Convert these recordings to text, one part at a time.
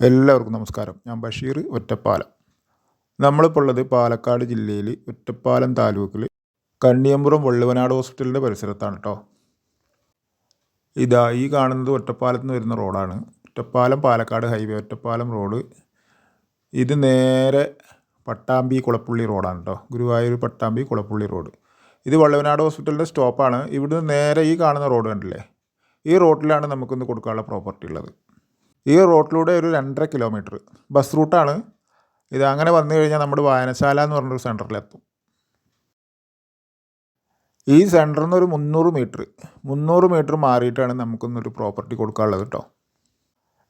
എല്ലാവർക്കും നമസ്കാരം. ഞാൻ ബഷീർ ഒറ്റപ്പാലം. നമ്മളിപ്പോൾ ഉള്ളത് പാലക്കാട് ജില്ലയിൽ ഒറ്റപ്പാലം താലൂക്കിൽ കണ്ണിയമ്പുറം വള്ളുവനാട് ഹോസ്പിറ്റലിന്റെ പരിസരത്താണ് കേട്ടോ ഇതാ ഈ കാണുന്നത് ഒറ്റപ്പാലത്ത് നിന്ന് വരുന്ന റോഡാണ്. Ottapalam Palakkad highway Ottapalam road. ഇത് നേരെ പട്ടാമ്പി കുളപ്പുള്ളി റോഡാണ് കേട്ടോ ഗുരുവായൂർ പട്ടാമ്പി കുളപ്പുള്ളി റോഡ്. ഇത് വള്ളുവനാട് ഹോസ്പിറ്റലിന്റെ സ്റ്റോപ്പാണ്. ഇവിടുന്ന് നേരെ ഈ കാണുന്ന റോഡ് കണ്ടില്ലേ? ഈ റോഡിലാണ് നമുക്കിന്ന് കൊടുക്കാനുള്ള പ്രോപ്പർട്ടി ഉള്ളത്. ഈ റോട്ടിലൂടെ ഒരു രണ്ടര കിലോമീറ്റർ ബസ് റൂട്ടാണ്. ഇത് അങ്ങനെ വന്നു കഴിഞ്ഞാൽ നമ്മുടെ വായനശാല എന്ന് പറഞ്ഞൊരു സെന്ററിലെത്തും ഈ സെന്ററിൽ നിന്ന് ഒരു മുന്നൂറ് മീറ്റർ മുന്നൂറ് മീറ്റർ മാറിയിട്ടാണ് നമുക്കൊന്നൊരു പ്രോപ്പർട്ടി കൊടുക്കാനുള്ളത് കേട്ടോ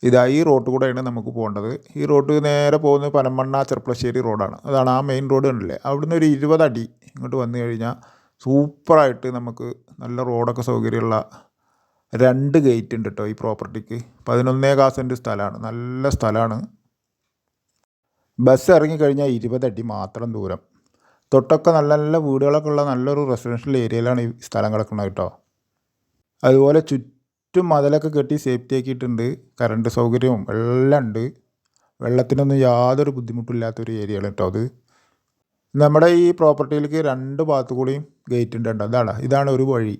ഇതാ ഈ റോഡ് കൂടെയാണ് നമുക്ക് പോകേണ്ടത്. ഈ റോഡ് നേരെ പോകുന്നത് പനമണ്ണ ചെർപ്പളശ്ശേരി റോഡാണ് അതാണ് ആ മെയിൻ റോഡ് ഉണ്ടല്ലേ അവിടുന്ന് ഒരു ഇരുപത് അടി ഇങ്ങോട്ട് വന്നു കഴിഞ്ഞാൽ സൂപ്പറായിട്ട് നമുക്ക് നല്ല റോഡൊക്കെ സൗകര്യമുള്ള രണ്ട് ഗേറ്റ് ഉണ്ട് കേട്ടോ ഈ പ്രോപ്പർട്ടിക്ക് പതിനൊന്നേ കാസന്റ് സ്ഥലമാണ്. നല്ല സ്ഥലമാണ്. ബസ് ഇറങ്ങിക്കഴിഞ്ഞാൽ ഇരുപതടി മാത്രം ദൂരം. തൊട്ടൊക്കെ നല്ല നല്ല വീടുകളൊക്കെ ഉള്ള നല്ലൊരു റെസിഡൻഷ്യൽ ഏരിയയിലാണ് ഈ സ്ഥലം കിടക്കുന്നത് കേട്ടോ അതുപോലെ ചുറ്റും മതിലൊക്കെ കെട്ടി സേഫ്റ്റി ആക്കിയിട്ടുണ്ട്. കറണ്ട് സൗകര്യവും എല്ലാം ഉണ്ട്. വെള്ളത്തിനൊന്നും യാതൊരു ബുദ്ധിമുട്ടില്ലാത്തൊരു ഏരിയയാണ് കേട്ടോ അത്. നമ്മുടെ ഈ പ്രോപ്പർട്ടിയിലേക്ക് രണ്ട് ഭാഗത്തു കൂടിയും ഗേറ്റ് ഉണ്ട് കേട്ടോ അതാണ് ഇതാണ് ഒരു വഴി.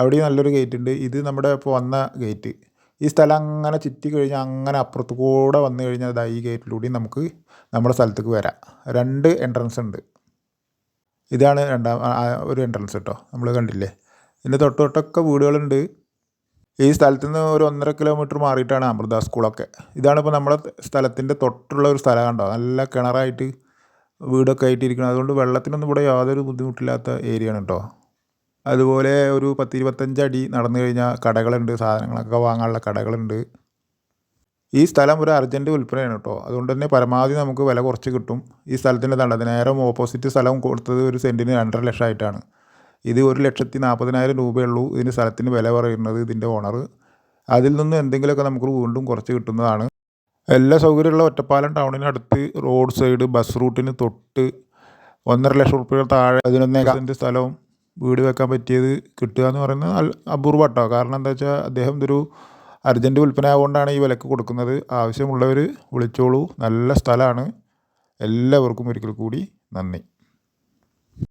അവിടെ നല്ലൊരു ഗേറ്റ് ഉണ്ട്. ഇത് നമ്മുടെ ഇപ്പോൾ വന്ന ഗേറ്റ് ഈ സ്ഥലം അങ്ങനെ ചുറ്റി കഴിഞ്ഞാൽ അങ്ങനെ അപ്പുറത്ത് കൂടെ വന്നു കഴിഞ്ഞാൽ ഇതാ ഈ ഗേറ്റിലൂടെയും നമുക്ക് നമ്മുടെ സ്ഥലത്തേക്ക് വരാം. രണ്ട് എൻട്രൻസ് ഉണ്ട്. ഇതാണ് രണ്ടാം ഒരു എൻട്രൻസ് കേട്ടോ നമ്മൾ കണ്ടില്ലേ? ഇതിന്റെ തൊട്ട് തൊട്ടൊക്കെ വീടുകളുണ്ട്. ഈ സ്ഥലത്ത് നിന്ന് ഒരു ഒന്നര കിലോമീറ്റർ മാറിയിട്ടാണ് അമൃത സ്കൂളൊക്കെ. ഇതാണ് ഇപ്പോൾ നമ്മുടെ സ്ഥലത്തിന്റെ തൊട്ടുള്ള ഒരു സ്ഥലം കണ്ടോ? നല്ല കിണറായിട്ട് വീടൊക്കെ ആയിട്ടിരിക്കണം. അതുകൊണ്ട് വെള്ളത്തിനൊന്നും ഇവിടെ യാതൊരു ബുദ്ധിമുട്ടില്ലാത്ത ഏരിയയാണ് കേട്ടോ അതുപോലെ ഒരു പത്ത് ഇരുപത്തഞ്ച് അടി നടന്നു കഴിഞ്ഞാൽ കടകളുണ്ട് സാധനങ്ങളൊക്കെ വാങ്ങാനുള്ള കടകളുണ്ട്. ഈ സ്ഥലം ഒരു അർജന്റ് വിൽപ്പനയാണ് കേട്ടോ. അതുകൊണ്ട് തന്നെ പരമാവധി നമുക്ക് വില കുറച്ച് കിട്ടും. ഈ സ്ഥലത്തിന്റെ തണ്ടത് നേരെ ഓപ്പോസിറ്റ് സ്ഥലം കൊടുത്തത് ഒരു സെന്റിന് രണ്ടര ലക്ഷം ആയിട്ടാണ് ഇത് ഒരു ലക്ഷത്തി നാൽപ്പതിനായിരം രൂപയുള്ളൂ ഇതിന് സ്ഥലത്തിന് വില പറയുന്നത് ഇതിന്റെ ഓണർ. അതിൽ നിന്ന് എന്തെങ്കിലുമൊക്കെ നമുക്ക് വീണ്ടും കുറച്ച് കിട്ടുന്നതാണ്. എല്ലാ സൗകര്യമുള്ള ഒറ്റപ്പാലം ടൗണിനടുത്ത് റോഡ് സൈഡ് ബസ് റൂട്ടിന് തൊട്ട് ഒന്നര ലക്ഷം റുപ്യ താഴെ സെന്റ് സ്ഥലവും വീട് വെക്കാൻ പറ്റിയത് കിട്ടുക എന്ന് പറയുന്നത് അപൂർവട്ടോ. കാരണം എന്താ വെച്ചാൽ അദ്ദേഹം ഇതൊരു അർജന്റ് വിൽപ്പന ആയതുകൊണ്ടാണ് ഈ വിലക്ക് കൊടുക്കുന്നത്. ആവശ്യമുള്ളവർ വിളിച്ചോളൂ. നല്ല സ്ഥലമാണ്. എല്ലാവർക്കും ഒരിക്കൽ കൂടി നന്ദി.